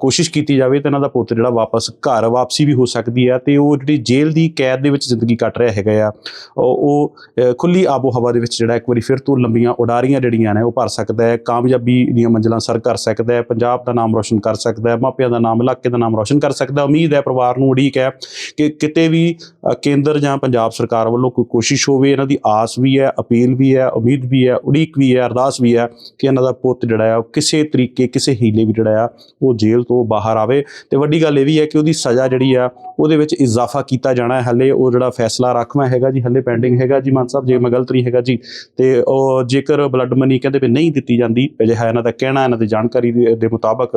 ਕੋਸ਼ਿਸ਼ ਕੀਤੀ ਜਾਵੇ ਤਾਂ ਇਹਨਾਂ ਦਾ ਪੁੱਤ ਜਿਹੜਾ ਵਾਪਸ ਘਰ ਵਾਪਸੀ ਵੀ ਹੋ ਸਕਦੀ ਹੈ ਤੇ ਉਹ ਜਿਹੜੀ ਜੇਲ੍ਹ ਦੀ ਕੈਦ ਦੇ ਵਿੱਚ ਜ਼ਿੰਦਗੀ ਕੱਟ ਰਿਹਾ ਹੈਗਾ ਆ। ਉਹ ਉਹ, ਖੁੱਲੀ ਆਬੋ ਹਵਾ ਦੇ ਵਿੱਚ ਜਿਹੜਾ ਇੱਕ ਵਾਰੀ ਫਿਰ ਤੋਂ ਲੰਬੀਆਂ ਉਡਾਰੀਆਂ ਜਿਹੜੀਆਂ ਨੇ ਉਹ ਭਰ ਸਕਦਾ ਹੈ। ਕਾਮਯਾਬੀ ਦੀਆਂ ਮੰਜ਼ਲਾਂ ਸਰ ਕਰ ਸਕਦਾ ਹੈ ਪੰਜਾਬ ਦਾ ਨਾਮ ਰੋਸ਼ਨ ਕਰ ਸਕਦਾ ਹੈ ਮਾਪਿਆਂ ਦਾ ਨਾਮ ਇਲਾਕੇ ਦਾ ਨਾਮ ਰੋਸ਼ਨ ਕਰ ਸਕਦਾ ਉਮੀਦ ਹੈ ਪਰਿਵਾਰ ਨੂੰ ਉਡੀਕ ਹੈ ਕਿ ਕਿਤੇ ਵੀ ਕੇਂਦਰ ਜਾਂ ਪੰਜਾਬ ਸਰਕਾਰ ਵੱਲੋਂ ਕੋਈ ਕੋਸ਼ਿਸ਼ ਹੋਵੇ ਇਹਨਾਂ ਦੀ ਆਸ ਵੀ ਹੈ ਅਪੀਲ ਵੀ ਹੈ ਉਮੀਦ ਵੀ ਹੈ ਉਡੀਕ ਵੀ ਹੈ ਅਰਦਾਸ ਵੀ ਹੈ ਕਿ ਇਹਨਾਂ ਦਾ ਪੁੱਤ ਜਿਹੜਾ ਆ ਕਿਸੇ ਤਰੀਕੇ ਕਿਸੇ ਹੀਲੇ ਵੀ ਜਿਹੜਾ ਆ ਉਹ ਜੇਲ੍ਹ ਤੋਂ ਬਾਹਰ ਆਵੇ। ਤੇ ਵੱਡੀ ਗੱਲ ਇਹ ਵੀ ਹੈ ਕਿ ਉਹਦੀ ਸਜ਼ਾ ਜਿਹੜੀ ਆ ਉਹਦੇ ਵਿੱਚ ਇਜ਼ਾਫਾ ਕੀਤਾ ਜਾਣਾ ਹੈ। ਹੱਲੇ ਉਹ ਜਿਹੜਾ ਫੈਸਲਾ ਰਾਖਵਾਂ ਹੈਗਾ ਜੀ, ਹੱਲੇ ਪੈਂਡਿੰਗ ਹੈਗਾ ਜੀ, ਮਾਨ ਸਾਹਿਬ, ਜੇ ਮੈਂ ਗਲਤ ਨਹੀਂ ਹੈਗਾ ਜੀ, ਤੇ ਉਹ ਜੇਕਰ ਬਲੱਡ ਮਨੀ ਕਹਿੰਦੇ ਵੀ ਨਹੀਂ ਦਿੱਤੀ ਜਾਂਦੀ ਅਜਿਹਾ ਇਹਨਾਂ ਦਾ ਕਹਿਣਾ, ਇਹਨਾਂ ਦੀ ਜਾਣਕਾਰੀ ਦੇ ਦੇ ਮੁਤਾਬਕ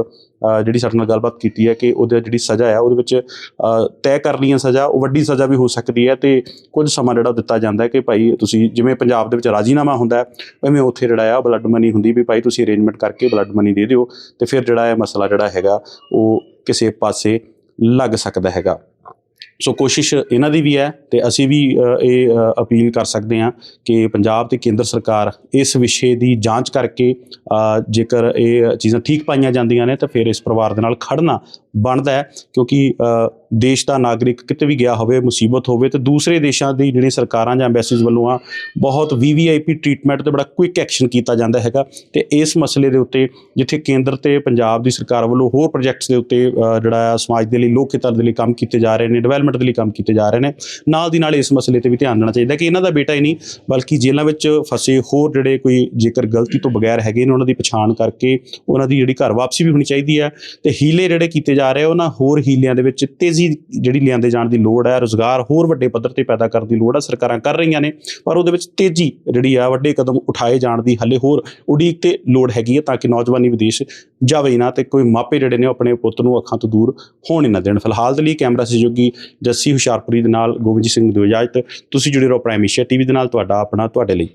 ਜਿਹੜੀ ਸਾਡੇ ਨਾਲ ਗੱਲਬਾਤ ਕੀਤੀ ਹੈ ਕਿ ਉਹਦੇ ਜਿਹੜੀ ਸਜ਼ਾ ਹੈ, ਉਹਦੇ ਵਿੱਚ ਤੈਅ ਕਰ ਲਈਆਂ ਸਜ਼ਾ, ਉਹ ਵੱਡੀ ਸਜ਼ਾ ਵੀ ਹੋ ਸਕਦੀ ਹੈ ਤੇ ਕੁਝ ਸਮਾਂ ਜਿਹੜਾ ਦਿੱਤਾ ਜਾਂਦਾ ਹੈ ਕਿ ਭਾਈ ਤੁਸੀਂ ਜਿਵੇਂ ਪੰਜਾਬ ਦੇ ਵਿੱਚ ਰਾਜੀਨਾਮਾ ਹੁੰਦਾ ਹੈ ਐਵੇਂ ਉੱਥੇ ਜਿਹੜਾ ਆ ਬਲੱਡ ਮਨੀ ਹੁੰਦੀ ਵੀ ਭਾਈ ਤੁਸੀਂ ਅਰੇਂਜਮੈਂਟ ਕਰਕੇ ਬਲੱਡ ਮਨੀ ਦੇ ਦਿਓ ਤੇ ਫਿਰ ਜਿਹੜਾ ਇਹ ਮਸਲਾ ਜਿਹੜਾ ਹੈਗਾ, ਉਹ ਕਿਸੇ ਪਾਸੇ ਲੱਗ ਸਕਦਾ ਹੈਗਾ। ਸੋ ਕੋਸ਼ਿਸ਼ ਇਹਨਾਂ ਦੀ ਵੀ ਹੈ ਤੇ ਅਸੀਂ ਵੀ ਇਹ ਅਪੀਲ ਕਰ ਸਕਦੇ ਹਾਂ ਕਿ ਪੰਜਾਬ ਤੇ ਕੇਂਦਰ ਸਰਕਾਰ ਇਸ ਵਿਸ਼ੇ ਦੀ ਜਾਂਚ ਕਰਕੇ ਜੇਕਰ ਇਹ ਚੀਜ਼ਾਂ ਠੀਕ ਪਾਈਆਂ ਜਾਂਦੀਆਂ ਨੇ ਤਾਂ ਫਿਰ ਇਸ ਪਰਿਵਾਰ ਦੇ ਨਾਲ ਖੜਨਾ ਬਣਦਾ ਹੈ, ਕਿਉਂਕਿ ਦੇਸ਼ ਦਾ ਨਾਗਰਿਕ ਕਿਤੇ ਵੀ ਗਿਆ ਹੋਵੇ, ਮੁਸੀਬਤ ਹੋਵੇ, ਤੇ ਦੂਸਰੇ ਦੇਸ਼ਾਂ ਦੀ ਜਿਹੜੀਆਂ ਸਰਕਾਰਾਂ ਜਾਂ ਐਮਬੈਸੀਜ਼ ਵੱਲੋਂ ਆ, ਬਹੁਤ ਵੀਵੀਆਈਪੀ ਟ੍ਰੀਟਮੈਂਟ ਤੇ ਬੜਾ ਕੁਇਕ ਐਕਸ਼ਨ ਕੀਤਾ ਜਾਂਦਾ ਹੈਗਾ। ਤੇ ਇਸ ਮਸਲੇ ਦੇ ਉੱਤੇ, ਜਿੱਥੇ ਕੇਂਦਰ ਤੇ ਪੰਜਾਬ ਦੀ ਸਰਕਾਰ ਵੱਲੋਂ ਹੋਰ ਪ੍ਰੋਜੈਕਟਸ ਦੇ ਉੱਤੇ ਜਿਹੜਾ ਆ, ਸਮਾਜ ਦੇ ਲਈ, ਲੋਕ ਹਿੱਤਾਂ ਦੇ ਲਈ ਕੰਮ ਕੀਤੇ ਜਾ ਰਹੇ ਨੇ ਡਿਵੈਲਪਮੈਂਟ ਦੇ ਲਈ ਕੰਮ ਕੀਤੇ ਜਾ ਰਹੇ ਨੇ, ਨਾਲ ਦੀ ਨਾਲ ਇਸ ਮਸਲੇ ਤੇ ਵੀ ਧਿਆਨ ਦੇਣਾ ਚਾਹੀਦਾ ਕਿ ਇਹਨਾਂ ਦਾ ਬੇਟਾ ਹੀ ਨਹੀਂ, ਬਲਕਿ ਜੇਲ੍ਹਾਂ ਵਿੱਚ ਫਸੇ ਹੋਰ ਜਿਹੜੇ ਕੋਈ ਜੇਕਰ ਗਲਤੀ ਤੋਂ ਬਗੈਰ ਹੈਗੇ ਨੇ, ਉਹਨਾਂ ਦੀ ਪਛਾਣ ਕਰਕੇ ਉਹਨਾਂ ਦੀ ਜਿਹੜੀ ਘਰ ਵਾਪਸੀ ਵੀ ਹੋਣੀ ਚਾਹੀਦੀ ਹੈ, ਤੇ ਹੀਲੇ ਜਿਹੜੇ ਕੀਤੇ ਜਾ ਰਹੇ ਆ, ਉਹਨਾਂ ਹੋਰ ਹੀਲਿਆਂ ਦੇ ਵਿੱਚ ਤੇਜ਼ੀ ਜਿਹੜੀ ਲਿਆਂਦੇ ਜਾਣ ਦੀ ਲੋੜ ਹੈ ਰੋਜ਼ਗਾਰ ਹੋਰ ਵੱਡੇ ਪੱਧਰ ਤੇ ਪੈਦਾ ਕਰਨ ਦੀ ਲੋੜ ਹੈ ਸਰਕਾਰਾਂ ਕਰ ਰਹੀਆਂ ਨੇ ਪਰ ਉਹਦੇ ਵਿੱਚ ਤੇਜ਼ੀ ਜਿਹੜੀ ਆ ਵੱਡੇ ਕਦਮ ਉਠਾਏ ਜਾਣ ਦੀ ਹੱਲੇ ਹੋਰ ਉਡੀਕ ਤੇ ਲੋੜ ਹੈਗੀ ਹੈ ਤਾਂ ਕਿ ਨੌਜਵਾਨੀ ਵਿਦੇਸ਼ ਜਾਵੇ ਨਾ ਤੇ ਕੋਈ ਮਾਪੇ ਜਿਹੜੇ ਨੇ ਉਹ ਆਪਣੇ ਪੁੱਤ ਨੂੰ ਅੱਖਾਂ ਤੋਂ ਦੂਰ ਹੋਣ ਹੀ ਨਾ ਦੇਣ। ਫਿਲਹਾਲ ਦੇ ਲਈ ਕੈਮਰਾ ਸਹਿਯੋਗੀ ਜੱਸੀ ਹੁਸ਼ਿਆਰਪੁਰੀ ਦੇ ਨਾਲ ਗੋਬਿੰਦ ਸਿੰਘ ਦੀ ਤੁਸੀਂ ਜੁੜੇ ਰਹੋ ਪ੍ਰਾਈਮ ਏਸ਼ੀਆ ਟੀਵੀ ਦੇ ਨਾਲ ਤੁਹਾਡਾ ਆਪਣਾ ਤੁਹਾਡੇ ਲਈ।